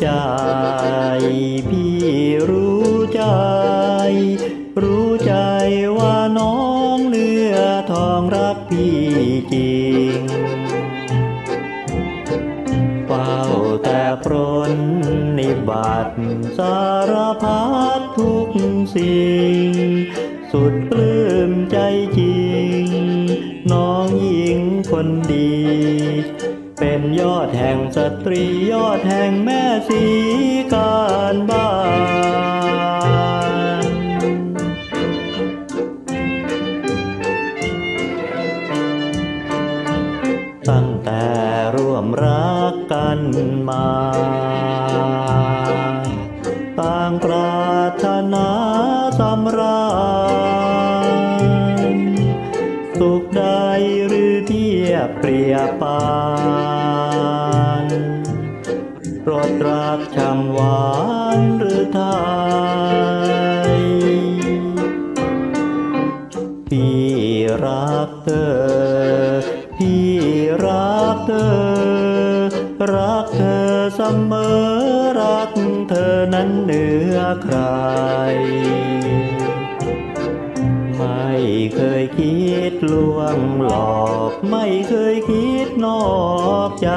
ใจ พี่รู้ใจ รู้ใจว่าน้องเนื้อทองรักพี่จริงเฝ้าแต่ปรนนิบัติสารพัดทุกสิ่ง สุดปลื้มใจจริง คนดี เป็นยอดแห่งสตรียอดแห่งแม่สีการบ้านตั้งแต่ร่วมรักกันมาต่างปรารถนาสำราญสุขดหรือ เปรียปานรสรักช่างหวานหรือไทยพี่รักเธอ พี่รักเธอ รักเธอเสมอรักเธอนั้นเหนือใคร ดลวงหลอกไม่เคยคิดนอกใจ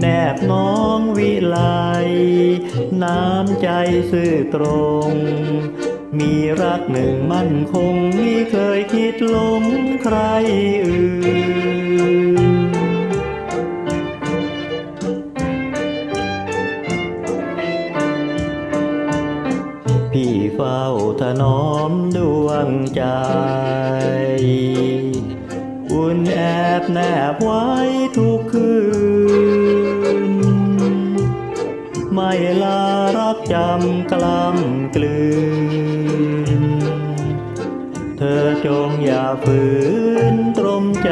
แนบน้องวิไลน้ำใจซื่อตรง มีรักหนึ่งมั่นคงไม่เคยคิดหลงใครอื่น เฝ้าถนอมดวงใจ อุ่นแอบแนบไว้ทุกคืน ไม่ลารักจำกล้ำกลืน เธอจงอย่าฝืนตรมใจ